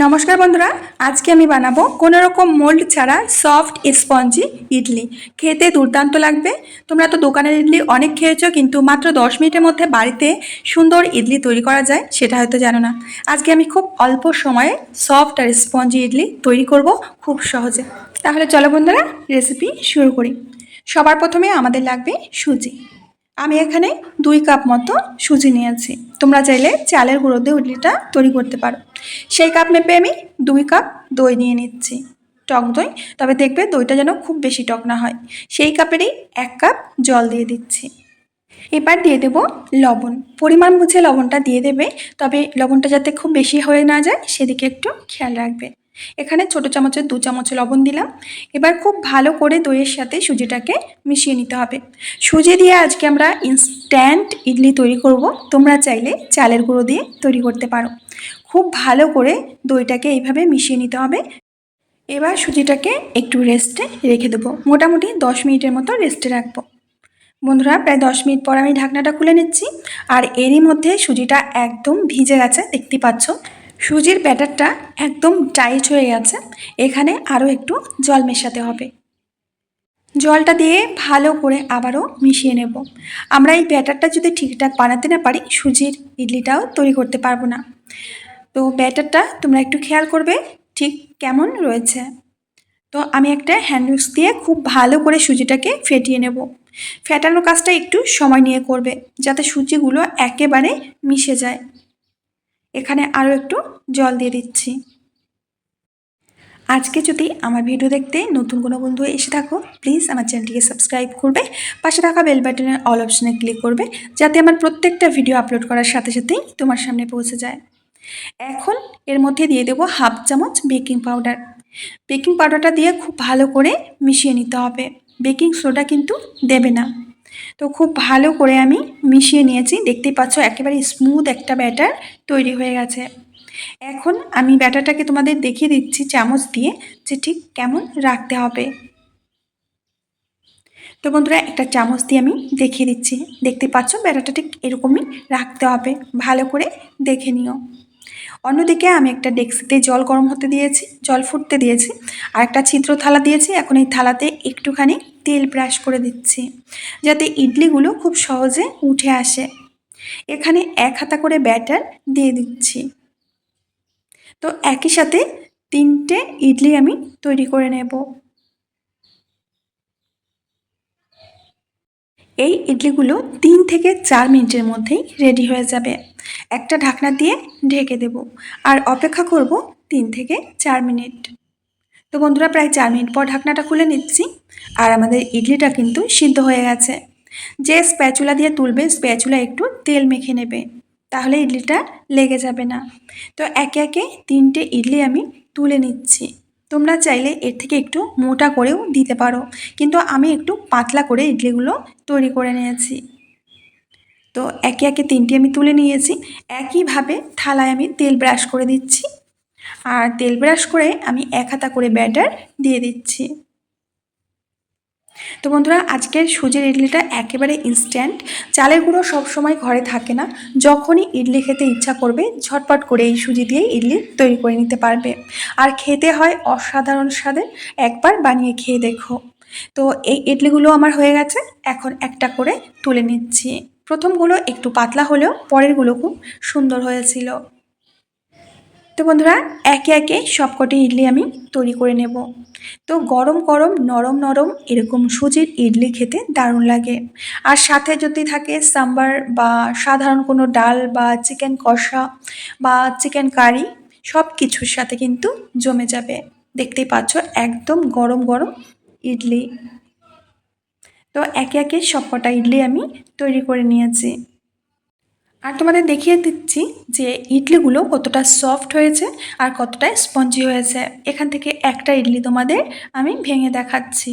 নমস্কার বন্ধুরা, আজকে আমি বানাবো কোনো রকম মোল্ড ছাড়া সফট স্পঞ্জি ইডলি। খেতে দুর্দান্ত লাগবে। তোমরা তো দোকানের ইডলি অনেক খেয়েছো, কিন্তু মাত্র দশ মিনিটের মধ্যে বাড়িতে সুন্দর ইডলি তৈরি করা যায়, সেটা হয়তো জানো না। আজকে আমি খুব অল্প সময়ে সফট আর স্পঞ্জি ইডলি তৈরি করব খুব সহজে। তাহলে চলো বন্ধুরা রেসিপি শুরু করি। সবার প্রথমে আমাদের লাগবে সুজি। আমি এখানে দুই কাপ মতো সুজি নিয়েছি। তোমরা চাইলে চালের গুঁড়ো দিয়ে ইডলিটা তৈরি করতে পারো। সেই কাপ মেপে আমি দুই কাপ দই নিয়ে নিচ্ছি। টক দই, তবে দেখবে দইটা যেন খুব বেশি টক না হয়। সেই কাপেরই এক কাপ জল দিয়ে দিচ্ছি। এবার দিয়ে দেব লবণ। পরিমাণ বুঝে লবণটা দিয়ে দেবে, তবে লবণটা যাতে খুব বেশি হয়ে না যায়, সেদিকে একটু খেয়াল রাখবে। এখানে ছোট চামচের দু চামচ লবণ দিলাম। এবার খুব ভালো করে দইয়ের সাথে সুজিটাকে মিশিয়ে নিতে হবে। সুজি দিয়ে আজকে আমরা ইনস্ট্যান্ট ইডলি তৈরি করব। তোমরা চাইলে চালের গুঁড়ো দিয়ে তৈরি করতে পারো। খুব ভালো করে দইটাকে এইভাবে মিশিয়ে নিতে হবে। এবার সুজিটাকে একটু রেস্টে রেখে দেবো। মোটামুটি দশ মিনিটের মতো রেস্টে রাখব। বন্ধুরা, প্রায় দশ মিনিট পর আমি ঢাকনাটা খুলে নিচ্ছি। আর এরই মধ্যে সুজিটা একদম ভিজে গেছে, দেখতে পাচ্ছ? সুজির ব্যাটারটা একদম টাইট হয়ে গেছে। এখানে আরও একটু জল মেশাতে হবে। জলটা দিয়ে ভালো করে আবারও মিশিয়ে নেব। আমরা এই ব্যাটারটা যদি ঠিকঠাক বানাতে না পারি, সুজির ইডলিটাও তৈরি করতে পারব না। তো ব্যাটারটা তোমরা একটু খেয়াল করবে, ঠিক কেমন রয়েছে। তো আমি একটা হ্যান্ড দিয়ে খুব ভালো করে সুজিটাকে ফেটিয়ে নেব। ফেটানোর কাজটা একটু সময় নিয়ে করবে, যাতে সুজিগুলো একেবারে মিশে যায়। এখানে আরও একটু জল দিয়ে দিচ্ছি। আজকে যদি আমার ভিডিও দেখতে নতুন কোনো বন্ধু এসে থাকো প্লিজ আমার চ্যানেলটিকে সাবস্ক্রাইব করবে, পাশে থাকা বেল বাটনের অল অপশনে ক্লিক করবে, যাতে আমার প্রত্যেকটা ভিডিও আপলোড করার সাথে সাথেই তোমার সামনে পৌঁছে যায়। এখন এর মধ্যে দিয়ে দেবো হাফ চামচ বেকিং পাউডার বেকিং পাউডারটা দিয়ে খুব ভালো করে মিশিয়ে নিতে হবে। বেকিং সোডা কিন্তু দেবে না। তো খুব ভালো করে আমি মিশিয়ে নিয়েছি। দেখতেই পাচ্ছ একেবারে স্মুথ একটা ব্যাটার তৈরি হয়ে গেছে। এখন আমি ব্যাটারটাকে তোমাদের দেখিয়ে দিচ্ছি চামচ দিয়ে যে ঠিক কেমন রাখতে হবে। তো বন্ধুরা, একটা চামচ দিয়ে আমি দেখিয়ে দিচ্ছি। দেখতে পাচ্ছ ব্যাটারটা ঠিক এরকমই রাখতে হবে। ভালো করে দেখে নিও। অন্যদিকে আমি একটা ডেক্সিতে জল গরম হতে দিয়েছি, জল ফুটতে দিয়েছি। আর একটা ছিদ্র থালা দিয়েছি। এখন এই থালাতে একটুখানি তেল ব্রাশ করে দিচ্ছি, যাতে ইডলিগুলো খুব সহজে উঠে আসে। এখানে এক হাতা করে ব্যাটার দিয়ে দিচ্ছি। তো একই সাথে তিনটে ইডলি আমি তৈরি করে নেব। এই ইডলিগুলো তিন থেকে চার মিনিটের মধ্যেই রেডি হয়ে যাবে। একটা ঢাকনা দিয়ে ঢেকে দেব, আর অপেক্ষা করব তিন থেকে চার মিনিট। তো বন্ধুরা প্রায় চার মিনিট পর ঢাকনাটা খুলে নিচ্ছি। আর আমাদের ইডলিটা কিন্তু সিদ্ধ হয়ে গেছে। যে স্প্যাচুলা দিয়ে তুলবে, স্প্যাচুলা একটু তেল মেখে নেবে। তাহলে ইডলিটা লেগে যাবে না। তো একে একে তিনটে ইডলি আমি তুলে নিচ্ছি। তোমরা চাইলে এর থেকে একটু মোটা করেও দিতে পারো। কিন্তু আমি একটু পাতলা করে ইডলিগুলো তৈরি করে নিয়েছি। তো একে একে তিনটি আমি তুলে নিয়েছি। একইভাবে থালায় আমি তেল ব্রাশ করে দিচ্ছি। আর তেল ব্রাশ করে আমি এক হাতা করে ব্যাটার দিয়ে দিচ্ছি। তো বন্ধুরা, আজকের সুজির ইডলিটা একেবারে ইনস্ট্যান্ট চালের গুঁড়ো সবসময় ঘরে থাকে না। যখনই ইডলি খেতে ইচ্ছা করবে, ঝটপট করে এই সুজি দিয়ে ইডলি তৈরি করে নিতে পারবে। আর খেতে হয় অসাধারণ স্বাদের। একবার বানিয়ে খেয়ে দেখো। তো এই ইডলিগুলো আমার হয়ে গেছে। এখন একটা করে তুলে নিচ্ছি। প্রথমগুলো একটু পাতলা হলেও পরেরগুলো খুব সুন্দর হয়েছিল। তো বন্ধুরা, একে একে সবকটি ইডলি আমি তৈরি করে নেব। তো গরম গরম, নরম নরম এরকম সুজির ইডলি খেতে দারুণ লাগে। আর সাথে যদি থাকে সাম্বার বা সাধারণ কোনো ডাল বা চিকেন কষা বা চিকেন কারি সব কিছুর সাথে কিন্তু জমে যাবে। দেখতেই পাচ্ছ, একদম গরম গরম ইডলি। তো একে একে সবকটা ইডলি আমি তৈরি করে নিয়েছি। আর তোমাদের দেখিয়ে দিচ্ছি যে ইডলিগুলো কতটা সফট হয়েছে আর কতটা স্পঞ্জি হয়েছে। এখান থেকে একটা ইডলি তোমাদের আমি ভেঙে দেখাচ্ছি।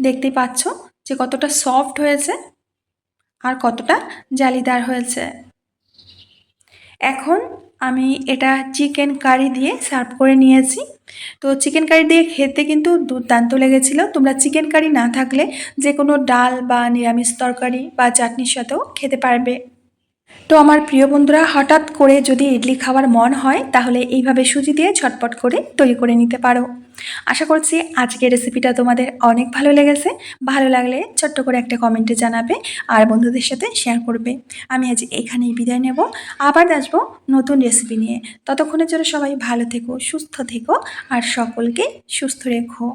দেখতেই পাচ্ছ যে কতটা সফট হয়েছে আর কতটা জালিদার হয়েছে। এখন আমি এটা চিকেন কারি দিয়ে সার্ভ করে নিয়েছি। তো চিকেন কারি দিয়ে খেতে কিন্তু দুর্দান্ত লেগেছিল। তোমরা চিকেন কারি না থাকলে যে কোনো ডাল বা নিরামিষ তরকারি বা চাটনির সাথেও খেতে পারবে। তো আমার প্রিয় বন্ধুরা, হঠাৎ করে যদি ইডলি খাওয়ার মন হয়, তাহলে এইভাবে সুজি দিয়ে ঝটপট করে তৈরি করে নিতে পারো। আশা করছি আজকের রেসিপিটা তোমাদের অনেক ভালো লেগেছে। ভালো লাগলে ছোট্ট করে একটা কমেন্টে জানাবে আর বন্ধুদের সাথে শেয়ার করবে। আমি আজ এখানেই বিদায় নেব। আবার আসব নতুন রেসিপি নিয়ে। ততক্ষণের জন্য সবাই ভালো থেকো, সুস্থ থেকো আর সকলকে সুস্থ রেখো।